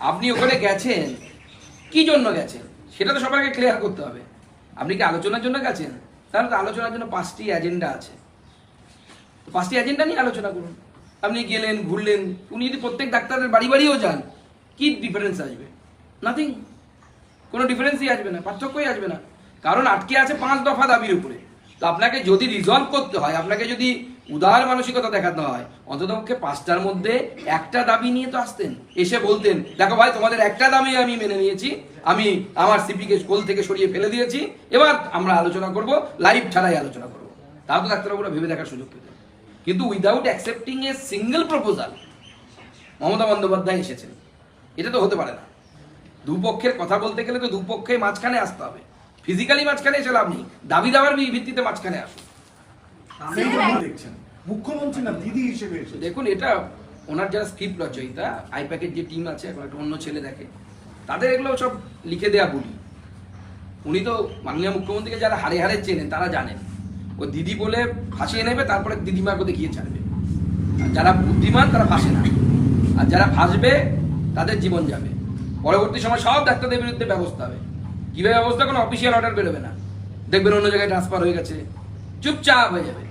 আপনি ওখানে গেছেন? কি জন্য গেছেন? সেটা তো সবাইকে ক্লিয়ার করতে হবে। আপনি কি আলোচনার জন্য গেছেন? তাহলে তো আলোচনার জন্য পাঁচটি এজেন্ডা আছে। তো পাঁচটি এজেন্ডা নিয়ে আলোচনা করুন। আপনি গেলেন, ঘুরলেন, উনি যদি প্রত্যেক ডাক্তারের বাড়ি বাড়িও যান, কি ডিফারেন্স আসবে? নাথিং কোনো ডিফারেন্সই আসবে না, পার্থক্যই আসবে না। কারণ আটকে আছে পাঁচ দফা দাবির উপরে। তো আপনাকে যদি রিজলভ করতে হয়, আপনাকে যদি উদার মানসিকতা দেখাতে হয়। অন্ততপক্ষে পাঁচটার মধ্যে একটা দাবি নিয়ে তো আসতেন। এসে বলতেন, দেখো ভাই, তোমাদের একটা দাবি আমি মেনে নিয়েছি। আমি আমার সিপিকে স্কুল থেকে সরিয়ে ফেলে দিয়েছি। এবার আমরা আলোচনা করব লাইভ ছাড়াই আলোচনা করব। তাও তো ডাক্তারবাবুরা ভেবে দেখার সুযোগ পেতেন। কিন্তু without accepting a single proposal Mamata Bandyopadhyay এসেছেন। এটা তো হতে পারে না। দুপক্ষের কথা বলতে গেলে তো দুপক্ষে মাঝখানে আসতে হবে। ফিজিক্যালি মাঝখানে এসে লাভ নেই। দাবি দাবার ভিত্তিতে মাঝখানে আসুন। দেখছেন মুখ্যমন্ত্রী না দিদি হিসেবে দেখুন এটা ওনার যারা স্ক্রিপ্ট রচয়িতা আইপ্যাকের যে টিম আছে এখন একটা অন্য ছেলে দেখে তাদের এগুলো সব লিখে দেয়া বলি উনি তো মাননীয় মুখ্যমন্ত্রীকে যারা হারে হারে চেনেন তারা জানেন। ও দিদি বলে ফাঁসিয়ে নেবে তারপরে দিদিমাকে দেখিয়ে ছাড়বে। আর যারা বুদ্ধিমান তারা ফাঁসে না। আর যারা ফাঁসবে তাদের জীবন যাবে। পরবর্তী সময় সব ডাক্তারদের বিরুদ্ধে ব্যবস্থা হবে। কীভাবে ব্যবস্থা কোনো অফিসিয়াল অর্ডার বেরোবে না। দেখবেন অন্য জায়গায় ট্রান্সফার হয়ে গেছে। চুপচাপ হয়ে যাবে।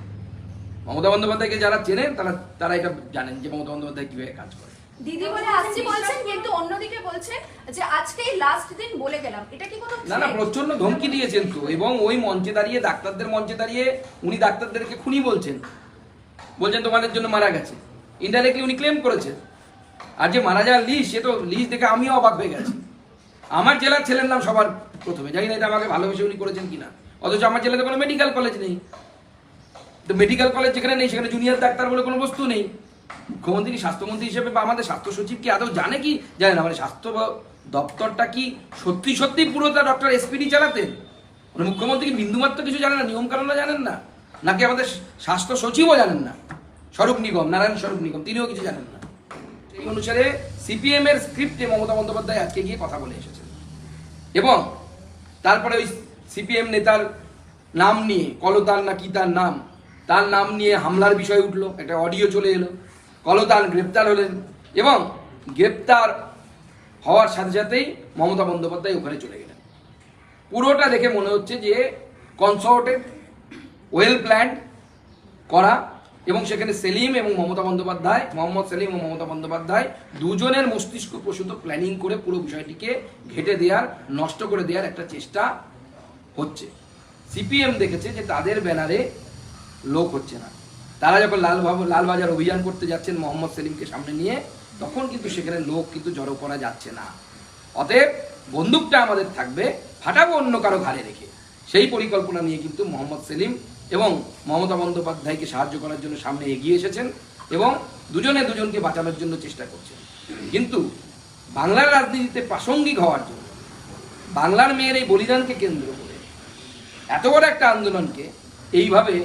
মমতা বন্দ্যোপাধ্যায়কে যারা চেনেন তারা তারা এটা জানেন যে মমতা বন্দ্যোপাধ্যায় কীভাবে কাজ করে। দিদি বলে আসছি বলছেন কিন্তু অন্যদিকে বলছে যে আজকেই লাস্ট দিন বলে গেলাম। এটা কি কোনো না না প্রচণ্ড ধমকি দিয়েছেন তো এবং ওই মঞ্চে দাঁড়িয়ে ডাক্তারদের মঞ্চে দাঁড়িয়ে উনি ডাক্তারদেরকে খুনি বলছেন। বলছেন তোমাদের জন্য মারা গেছে। ইনডাইরেক্টলি উনি ক্লেম করেছেন। আর যে মারা যাওয়ার লিস্ট সে তো লিস্ট দেখে আমিও অবাক হয়ে গেছি। আমার জেলার ছেলের নাম সবার প্রথমে। জানি না এটা আমাকে ভালোবেসে উনি করেছেন কিনা। অথচ আমার জেলাতে কোনো মেডিকেল কলেজ নেই। তো মেডিকেল কলেজ যেখানে নেই, সেখানে জুনিয়র ডাক্তার বলে কোনো বস্তু নেই। মুখ্যমন্ত্রী, স্বাস্থ্যমন্ত্রী হিসেবে বা আমাদের স্বাস্থ্য সচিব কি আদৌ জানে কি? জানে না। মানে স্বাস্থ্য দপ্তরটা কি সত্যি সত্যি পুরোটা ডক্টর এসপিডি চালাতেন মানে মুখ্যমন্ত্রী কি বিন্দুমাত্র কিছু জানেন না? নিয়ম কানুনও জানেন না? নাকি আমাদের স্বাস্থ্য সচিবও জানেন না? স্বরূপ নিগম, নারায়ণ স্বরূপ নিগম, তিনিও কিছু জানেন না। সেই অনুসারে সিপিএম এর স্ক্রিপ্টে মমতা বন্দ্যোপাধ্যায় আজকে গিয়ে কথা বলে এসেছেন। এবং তারপরে ওই সিপিএম নেতার নাম নিয়ে কলতান না কি তার নাম তার নাম নিয়ে হামলার বিষয় উঠল, একটা অডিও চলে এলো। কলতান গ্রেপ্তার হলেন এবং গ্রেপ্তার হওয়ার সাথে সাথেই মমতা বন্দ্যোপাধ্যায় ওখানে চলে গেলেন। পুরোটা দেখে মনে হচ্ছে যে কনসার্টেড ওয়েল প্ল্যান্ড করা এবং সেখানে সেলিম এবং মমতা বন্দ্যোপাধ্যায়, মোহাম্মদ সেলিম ও মমতা বন্দ্যোপাধ্যায় দুজনের মস্তিষ্ক প্রসূত প্ল্যানিং করে পুরো বিষয়টিকে ঘেটে দেওয়ার, নষ্ট করে দেওয়ার একটা চেষ্টা হচ্ছে। সিপিএম দেখেছে যে তাদের ব্যানারে লোক হচ্ছে না। তারা যখন লাল লালবাজার অভিযান করতে যাচ্ছেন মোহাম্মদ সেলিমকে সামনে নিয়ে, তখন কিন্তু সেখানে লোক কিন্তু জড়ো করা যাচ্ছে না। অতএব বন্দুকটা আমাদের থাকবে, ফাটাবো অন্য কারও ঘাড়ে রেখে। সেই পরিকল্পনা নিয়ে কিন্তু মোহাম্মদ সেলিম এবং মমতা বন্দ্যোপাধ্যায়কে সাহায্য করার জন্য সামনে এগিয়ে এসেছেন এবং দুজনে দুজনকে বাঁচানোর জন্য চেষ্টা করছেন। কিন্তু বাংলার রাজনীতিতে প্রাসঙ্গিক হওয়ার জন্য, বাংলার মেয়ের এই বলিদানকে কেন্দ্র করে, এত বড় একটা আন্দোলনকে এইভাবে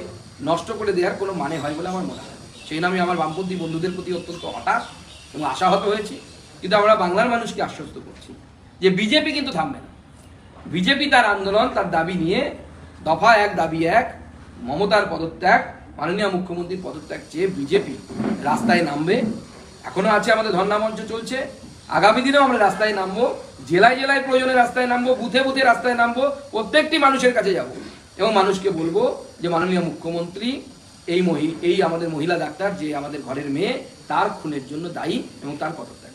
নষ্ট করে দেওয়ার কোনো মানে হয় বলে আমার মনে হয়। সেই নামে আমার বামপন্থী বন্ধুদের প্রতি অত্যন্ত হতাশ এবং আশাহত হয়েছি। কিন্তু আমরা বাংলার মানুষকে আশ্বস্ত করছি যে বিজেপি কিন্তু থামবে না। বিজেপি তার আন্দোলন, তার দাবি নিয়ে দফা এক, দাবি এক, মমতার পদত্যাগ, মাননীয় মুখ্যমন্ত্রীর পদত্যাগ চেয়ে বিজেপি রাস্তায় নামবে। এখনও আছে আমাদের ধর্ণা মঞ্চ চলছে। আগামী দিনেও আমরা রাস্তায় নামবো। জেলায় জেলায় প্রয়োজনে রাস্তায় নামবো, বুথে বুথে রাস্তায় নামবো। প্রত্যেকটি মানুষের কাছে যাব এবং মানুষকে বলব যে মাননীয় মুখ্যমন্ত্রী, এই মহি, এই আমাদের মহিলা ডাক্তার যে আমাদের ঘরের মেয়ে, তার খুনের জন্য দায়ী এবং তার পদত্যাগ